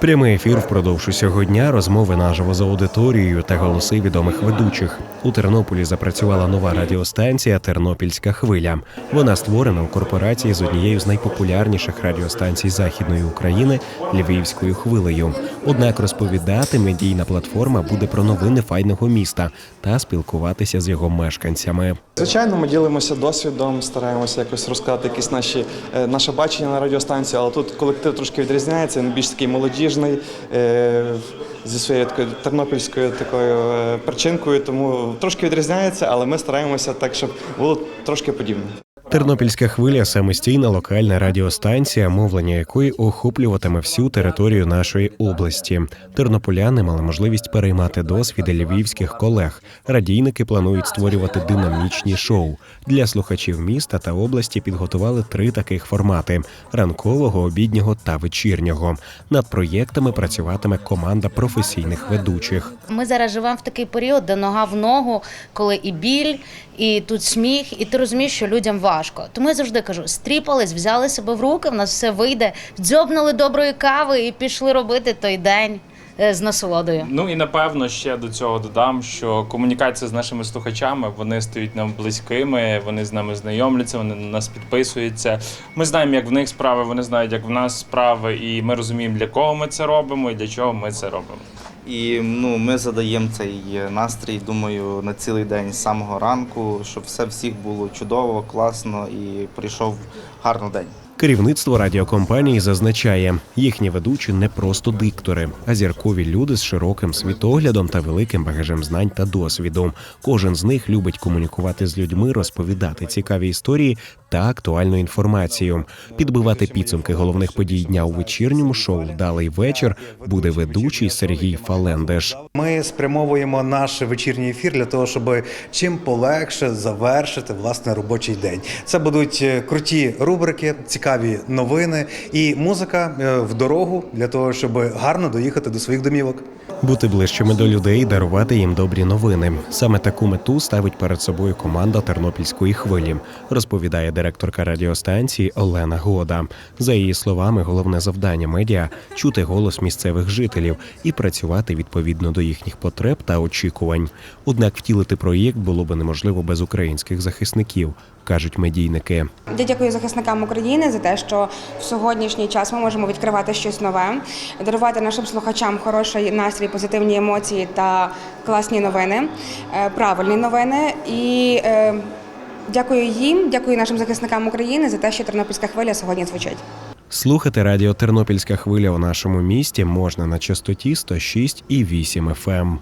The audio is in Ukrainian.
Прямий ефір впродовж усього дня, розмови наживо за аудиторією та голоси відомих ведучих. У Тернополі запрацювала нова радіостанція Тернопільська хвиля. Вона створена у корпорації з однією з найпопулярніших радіостанцій Західної України Львівською хвилею. Однак розповідати медійна платформа буде про новини файного міста та спілкуватися з його мешканцями. Звичайно, ми ділимося досвідом, стараємося якось розказати якісь наші е, наше бачення на радіостанції, але тут колектив трошки відрізняється. Він більш такий молодіжний е, зі своєю такою тернопільською такою е, перчинкою, тому трошки відрізняється, але ми стараємося так, щоб було трошки подібне. Тернопільська хвиля самостійна локальна радіостанція, мовлення якої охоплюватиме всю територію нашої області. Тернополяни мали можливість переймати досвіди львівських колег. Радійники планують створювати динамічні шоу для слухачів міста та області. Підготували три таких формати: ранкового, обіднього та вечірнього. Над проєктами працюватиме команда професійних ведучих. Ми зараз живемо в такий період, де нога в ногу, коли і біль, і тут сміх, і ти розумієш, що людям важко. Тому я завжди кажу: стріпались, взяли себе в руки, в нас все вийде, дзьобнули доброї кави і пішли робити той день е, з насолодою. Ну і напевно ще до цього додам, що комунікація з нашими слухачами вони стають нам близькими, вони з нами знайомляться, вони на нас підписуються. Ми знаємо, як в них справи, вони знають, як в нас справи, і ми розуміємо, для кого ми це робимо і для чого ми це робимо. І ну, ми задаємо цей настрій, думаю, на цілий день з самого ранку, щоб все всіх було чудово, класно і прийшов гарний день. Керівництво радіокомпанії зазначає, їхні ведучі не просто диктори, а зіркові люди з широким світоглядом та великим багажем знань та досвіду. Кожен з них любить комунікувати з людьми, розповідати цікаві історії та актуальну інформацію. Підбивати підсумки головних подій дня у вечірньому шоу Вдалий вечір буде ведучий Сергій Фалендеш. Ми спрямовуємо наш вечірній ефір для того, щоб чим полегше завершити власне робочий день. Це будуть е, круті рубрики, цікаві новини і музика е, в дорогу для того, щоб гарно доїхати до своїх домівок. Бути ближчими до людей, дарувати їм добрі новини. Саме таку мету ставить перед собою команда Тернопільської хвилі, розповідає директорка радіостанції Олена Года. За її словами, головне завдання медіа чути голос місцевих жителів і працювати відповідно до їхніх потреб та очікувань. Однак втілити проєкт було би неможливо без українських захисників, кажуть медійники. Я дякую захисникам України за те, що в сьогоднішній час ми можемо відкривати щось нове, дарувати нашим слухачам хороший настрій, позитивні емоції та класні новини, е, правильні новини. І е, дякую їм, дякую нашим захисникам України за те, що Тернопільська хвиля сьогодні звучить. Слухати радіо Тернопільська хвиля у нашому місті можна на частоті 106,8 FM.